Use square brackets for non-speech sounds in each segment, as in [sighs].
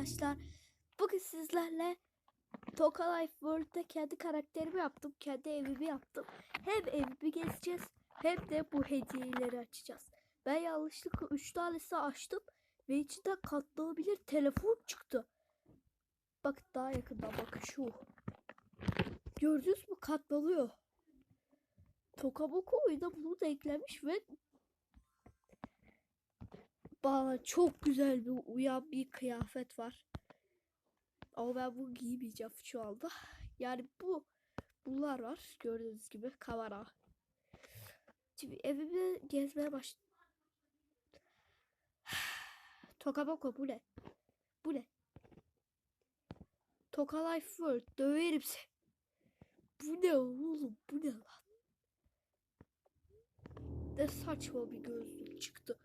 arkadaşlar. Bugün sizlerle Toka Life World'da kendi karakterimi yaptım. Kendi evimi yaptım. Hem evimi gezeceğiz hem de bu hediyeleri açacağız. Ben yanlışlıkla 3 tanesini açtım ve içinden katlanabilir telefon çıktı. Bak daha yakından bakın şu. Gördünüz mü katlanıyor. Tokaboku oyuna bunu da eklemiş ve bana çok güzel bir uyan bir kıyafet var. Ama ben bunu giymeyeceğim şu anda. Yani bu bunlar var gördüğünüz gibi kamera. Şimdi evimi gezmeye baş. [sighs] Tokaboko bu ne? Bu ne? Toka Life World döverim. Bu ne oğlum? Bu ne lan? Ne saçma bir gözlük çıktı.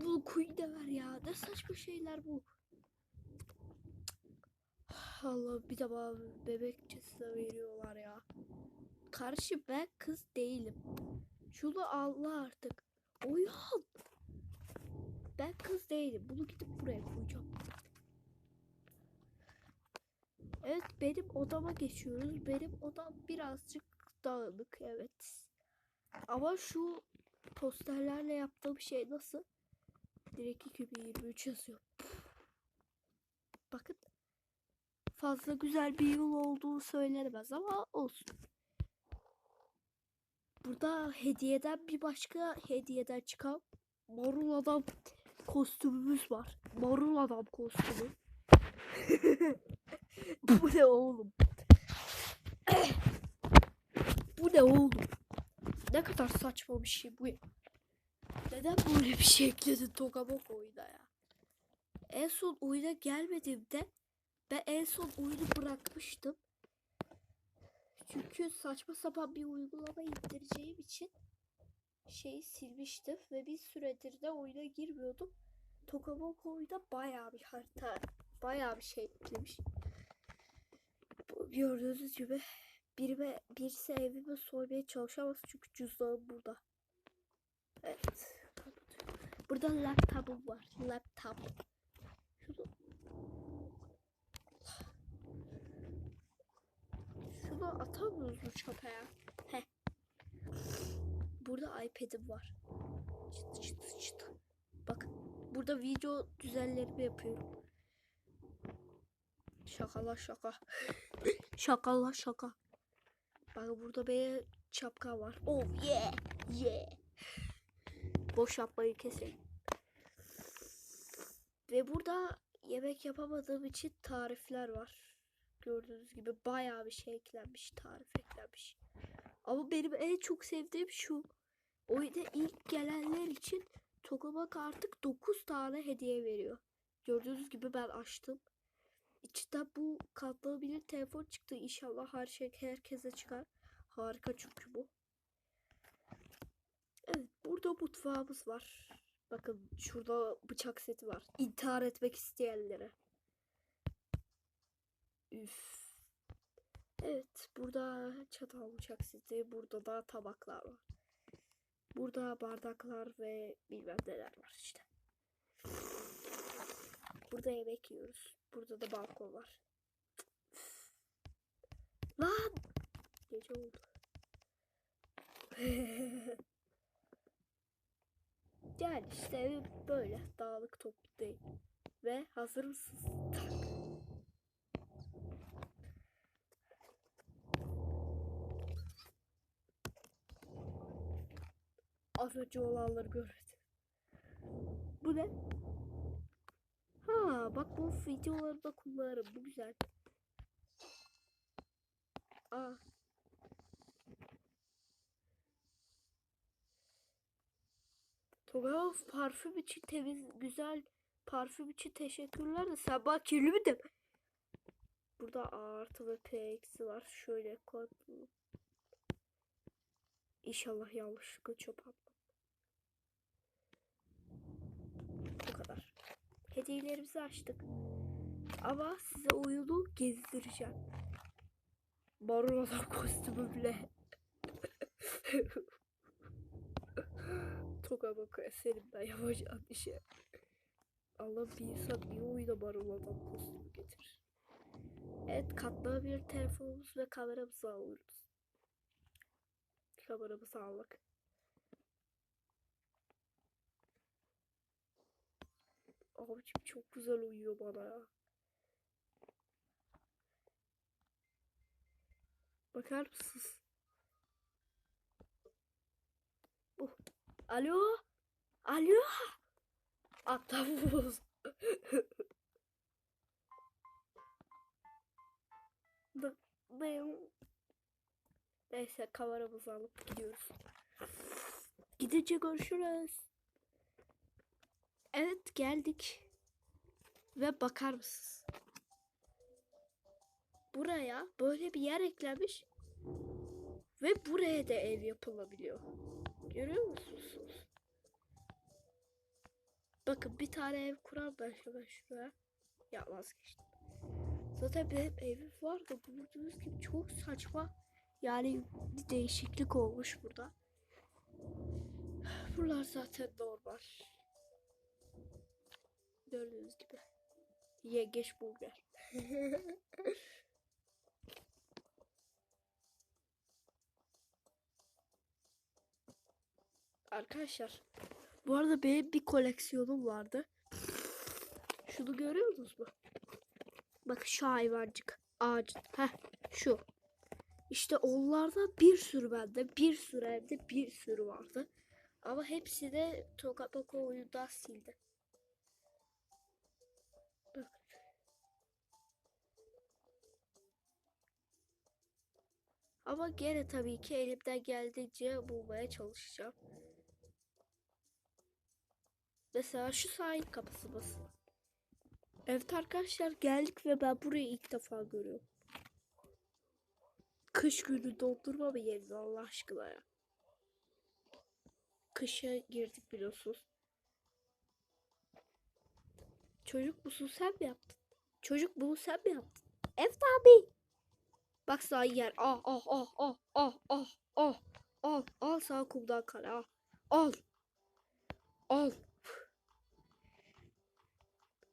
Bu kuyu da ver ya. Ne saçma şeyler bu. Allah bir de bana bebekçesine veriyorlar ya. Karşı ben kız değilim. Şunu Allah artık. Uyan. Ben kız değilim. Bunu gidip buraya koyacağım. Evet benim odama geçiyoruz. Benim odam birazcık dağınık evet. Ama şu posterlerle yaptığım şey nasıl? Direkt 2023 yazıyor. Bakın. Fazla güzel bir yıl olduğu söylenemez ama olsun. Burada hediyeden bir başka hediyeden çıkan marul adam kostümümüz var. Marul adam kostümü. [laughs] Bu ne oğlum? [coughs] Bu ne oğlum? Ne kadar saçma bir şey bu ya. Neden böyle bir şey ekledin Tokabok oyuna ya? En son oyuna gelmediğimde ben en son oyunu bırakmıştım. Çünkü saçma sapan bir uygulama indireceğim için şeyi silmiştim ve bir süredir de oyuna girmiyordum. Tokabok oyunda bayağı bir harita, bayağı bir şey eklemiş. Gördüğünüz gibi birime, birisi evime soymaya çalışamaz çünkü cüzdanım burada. Evet. Burada laptopum var. Laptop. Şunu Şunu atamıyoruz mu çöpe Heh. Burada iPad'im var. Çıtı çıtı çıtı. Bakın. Burada video düzenlerimi yapıyorum. Şakala şaka. Şakala şaka. [laughs] Bakın burada bir şapka var. Oh yeah. Yeah. Boş yapmayı keselim. Ve burada yemek yapamadığım için tarifler var. Gördüğünüz gibi bayağı bir şey eklenmiş, tarif eklenmiş. Ama benim en çok sevdiğim şu. Oyuna ilk gelenler için Tokamak artık 9 tane hediye veriyor. Gördüğünüz gibi ben açtım. İçinden bu katlanabilir telefon çıktı. İnşallah her şey herkese çıkar. Harika çünkü bu. Burada mutfağımız var. Bakın şurada bıçak seti var. İntihar etmek isteyenlere. Üf. Evet burada çatal bıçak seti. Burada da tabaklar var. Burada bardaklar ve bilmem neler var işte. Burada yemek yiyoruz. Burada da balkon var. Lan! Gece oldu. [laughs] yani işte böyle dağılık toplu değil. Ve hazır mısınız? Tak. Az önce olanları görmedim. Bu ne? Ha bak bu videolarda kullanırım. Bu güzel. Aa. Toga parfüm için temiz güzel parfüm için teşekkürler de sen bak kirli mi de Burada artı ve P eksi var. Şöyle kod. İnşallah yanlışlıkla çöp atmam. Bu kadar. Hediyelerimizi açtık. Ama size oyunu gezdireceğim. Marul adam kostümümle. [laughs] Toka baka senin ben yapacağım bir şey. Allah bir insan niye oyuna maruladan kostüm getirir? Evet katlanabilir telefonumuz ve kameramızı alıyoruz. Kameramızı aldık. Abicim çok güzel uyuyor bana ya. Bakar mısınız? Bu. Alo? Alo? Dayan- Neyse kameramızı alıp gidiyoruz. Gidince görüşürüz. Evet geldik. Ve bakar mısınız? Buraya böyle bir yer eklenmiş. Ve buraya da ev yapılabiliyor. Görüyor musunuz? Bakın bir tane ev kurar ben şöyle şuraya. Ya vazgeçtim. Zaten benim evim var da gördüğünüz gibi çok saçma. Yani bir değişiklik olmuş burada. Buralar zaten normal. Gördüğünüz gibi. Yengeç burger. [laughs] Arkadaşlar bu arada benim bir koleksiyonum vardı. Şunu görüyor musunuz mu? Bak şu hayvancık ağacı. Heh şu. İşte onlarda bir sürü bende bir sürü evde bir sürü vardı. Ama hepsi de Tokat Boko oyundan sildi. Bak. Ama gene tabii ki elimden geldiğince bulmaya çalışacağım. Mesela şu sahil kapısımız. Evet arkadaşlar geldik ve ben burayı ilk defa görüyorum. Kış günü dondurma mı yedin Allah aşkına ya? Kışa girdik biliyorsunuz. Çocuk musun sen mi yaptın? Çocuk bunu sen mi yaptın? Evet abi. Bak sana yer. Ah ah ah ah ah ah ah. Al al sana kumdan kale al. Al. Al.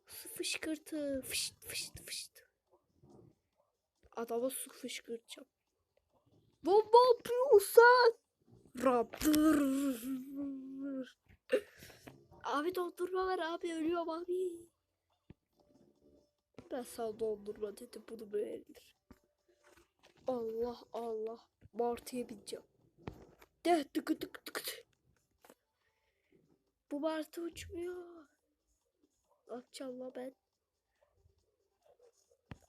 Su fışkırtı. Fışt fışt fışt. Adama su fışkırtacağım. Yapıyorsun? Raptor. Abi dondurma ver abi ölüyorum abi. Ben sana dondurma dedim bunu beğenir. Allah Allah. Martıya bineceğim. De tıkı tık tık tık. Bu martı uçmuyor. Ne yapacağım la ben?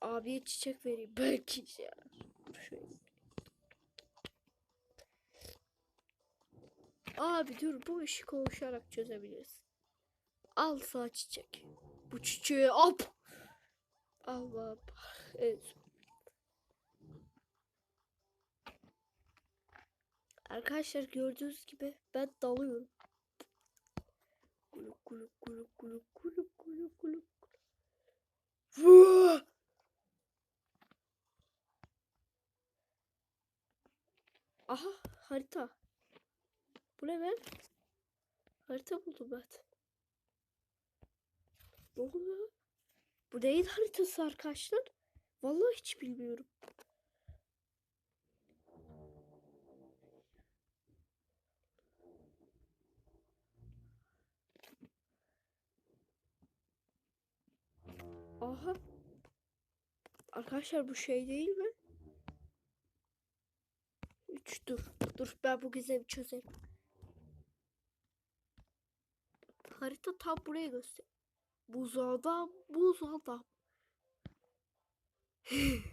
Abiye çiçek vereyim. [laughs] Belki işe yarar. Şöyle. Abi dur bu işi konuşarak çözebiliriz. Al sağ çiçek. Bu çiçeği al. Allah'ım. Evet. Arkadaşlar gördüğünüz gibi ben dalıyorum. Kuluk kuluk kuluk kuluk kuluk kuluk kuluk. Aha harita. Bu ne ben? Harita buldum ben. Ne oluyor? Bu neyin haritası arkadaşlar? Vallahi hiç bilmiyorum. Aha. Arkadaşlar bu şey değil mi? 3 dur. Dur ben bu gizemi çözerim. Harita tam buraya göster. Buz adam, buz adam. [laughs]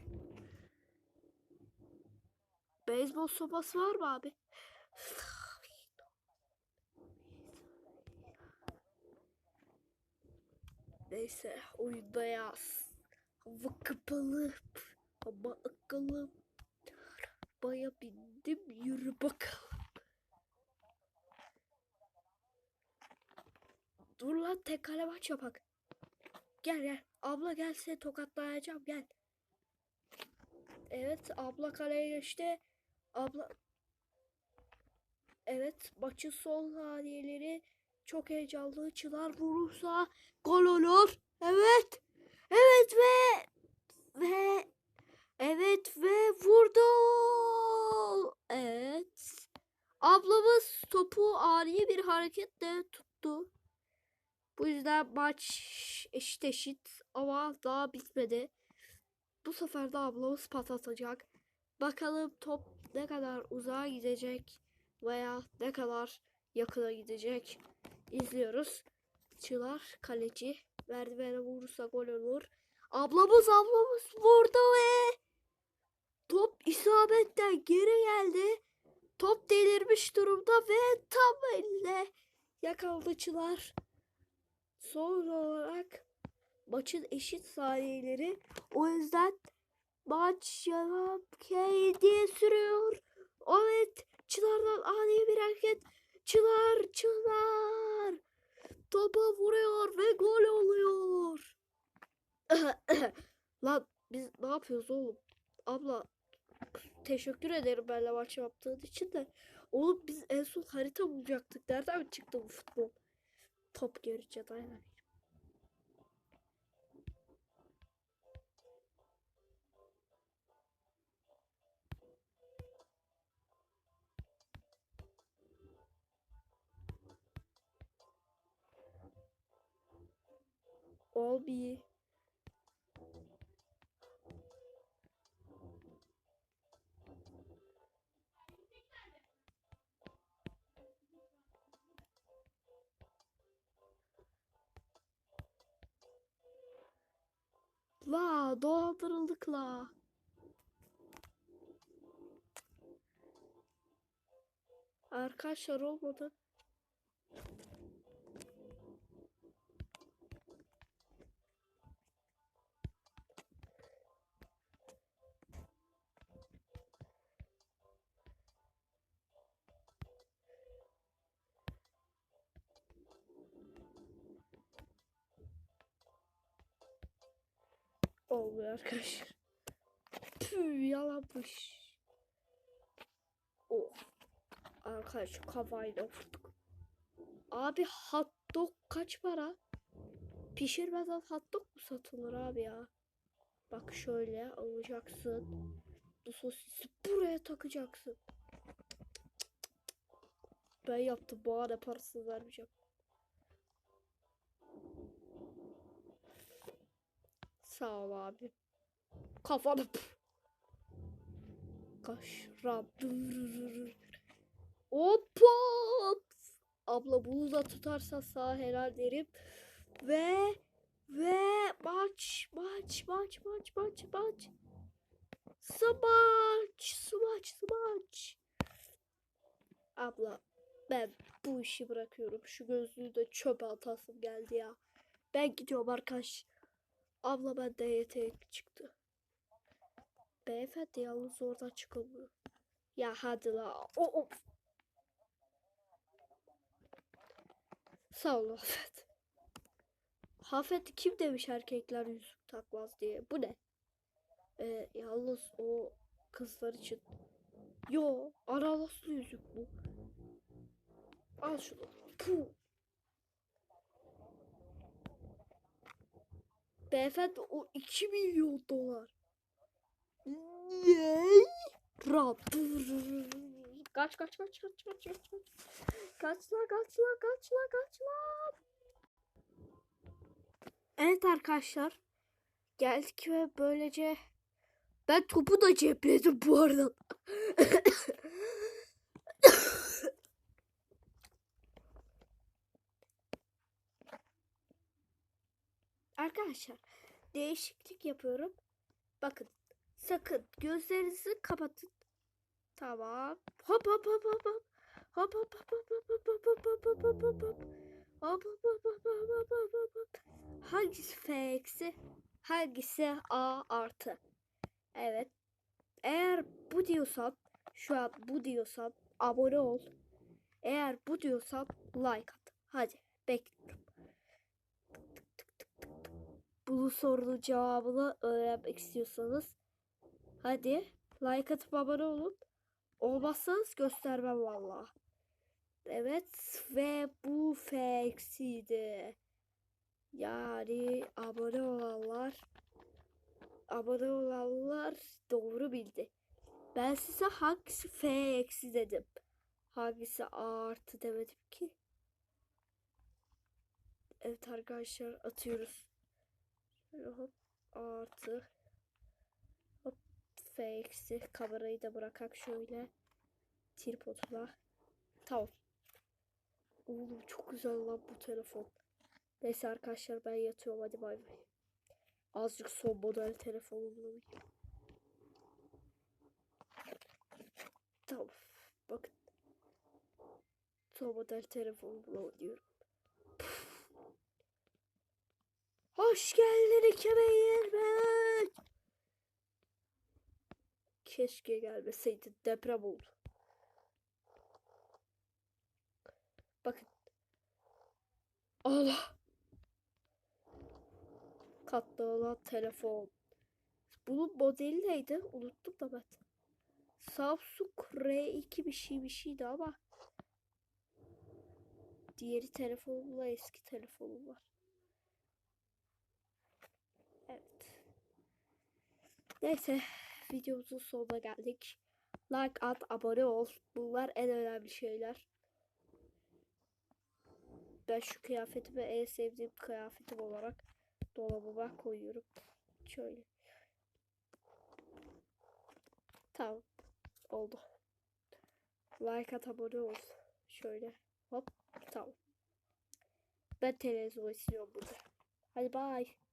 Beyzbol sopası var mı abi? [laughs] Neyse oyunda yaz. Hava kapalı ama akıllım. Arabaya bindim yürü bakalım. Dur lan tek kale maç yapak. Gel gel. Abla gel tokatlayacağım gel. Evet abla kaleye geçti. Abla Evet maçın son saniyeleri Çok heyecanlı. Çınar vurursa gol olur. Evet. Evet ve ve evet ve vurdu. Evet. Ablamız topu ani bir hareketle tuttu. Bu yüzden maç eşit eşit ama daha bitmedi. Bu sefer de ablamız pas atacak. Bakalım top ne kadar uzağa gidecek veya ne kadar yakına gidecek. İzliyoruz. Çınar kaleci merdivene vurursa gol olur. Ablamız ablamız vurdu ve top isabetten geri geldi. Top delirmiş durumda ve tam elle yakaladı Çınar. Son olarak maçın eşit saniyeleri. O yüzden maç yana diye sürüyor. Evet Çınar'dan ani bir hareket. Çınar Çınar. Topa vuruyor ve gol oluyor. [coughs] Lan biz ne yapıyoruz oğlum? Abla teşekkür ederim benimle maç yaptığın için de. Oğlum biz en son harita bulacaktık. Nereden çıktı bu futbol? Top görünce dayanamıyorum. Olbi. La dolandırıldık la. Arkadaşlar olmadı. Olmuyor arkadaşlar. Püh yalanmış. Oh. Arkadaş kafayla vurduk. Abi hot dog kaç para? Pişirmeden hot dog mu satılır abi ya? Bak şöyle alacaksın. Bu sosisi buraya takacaksın. Ben yaptım. Bu arada parasını vermeyeceğim. Sağ ol abi. Kafanı Kaşra. Hoppa. Abla bunu da tutarsa sağ helal derim. Ve ve maç maç maç maç maç maç. Smaç smaç smaç. Abla ben bu işi bırakıyorum. Şu gözlüğü de çöpe atasım geldi ya. Ben gidiyorum arkadaş. Abla ben DYT çıktı. Beyefendi yalnız oradan çıkamıyor. Ya hadi la. O, o. Sağ ol Hafet. Hafet kim demiş erkekler yüzük takmaz diye. Bu ne? Ee, yalnız o kızlar için. Yo aralaslı yüzük bu. Al şunu. Puh. Beyefendi o 2 milyon dolar. Ne? Rab. Kaç kaç kaç kaç kaç kaç kaç. Kaçla kaçla kaçla kaçla. Evet arkadaşlar. Geldik ve böylece ben topu da cepledim bu arada. [laughs] Arkadaşlar değişiklik yapıyorum. Bakın sakın gözlerinizi kapatın. Tamam. Hop hop hop hop hop. Hop hop hop hop hop hop hop hop hop hop hop hop hop. Hop hop hop hop hop hop hop hop. Hangisi F eksi? Hangisi A artı? Evet. Eğer bu diyorsan şu an bu diyorsan abone ol. Eğer bu diyorsan like at. Hadi bekliyorum. Bu sorunun cevabını öğrenmek istiyorsanız hadi like atıp abone olun. Olmazsanız göstermem valla. Evet ve bu fake'siydi. Yani abone olanlar abone olanlar doğru bildi. Ben size hangisi F eksi dedim. Hangisi A artı demedim ki. Evet arkadaşlar atıyoruz. Hop artı. Hop F eksi. Kamerayı da bırakak şöyle. Tripoduna. Tamam. Oğlum çok güzel lan bu telefon. Neyse arkadaşlar ben yatıyorum hadi bay bay. Azıcık son model telefonum bulayım. Tamam. Bakın. Son model telefonu bulamıyorum. Hoş geldin 2020. Keşke gelmeseydi. Deprem oldu. Bakın. Allah. Katlı olan telefon. Bunun modeli neydi? Unuttum da ben. Samsung R2 bir şey bir şeydi ama diğeri telefonumla eski telefonum var. Evet. Neyse videomuzun sonuna geldik. Like at, abone ol. Bunlar en önemli şeyler. Ben şu kıyafetimi en sevdiğim kıyafetim olarak dolabıma koyuyorum. Şöyle. Tamam. Oldu. Like at abone ol. Şöyle. Hop. Tamam. Ben televizyon izliyorum burada. Hadi bye.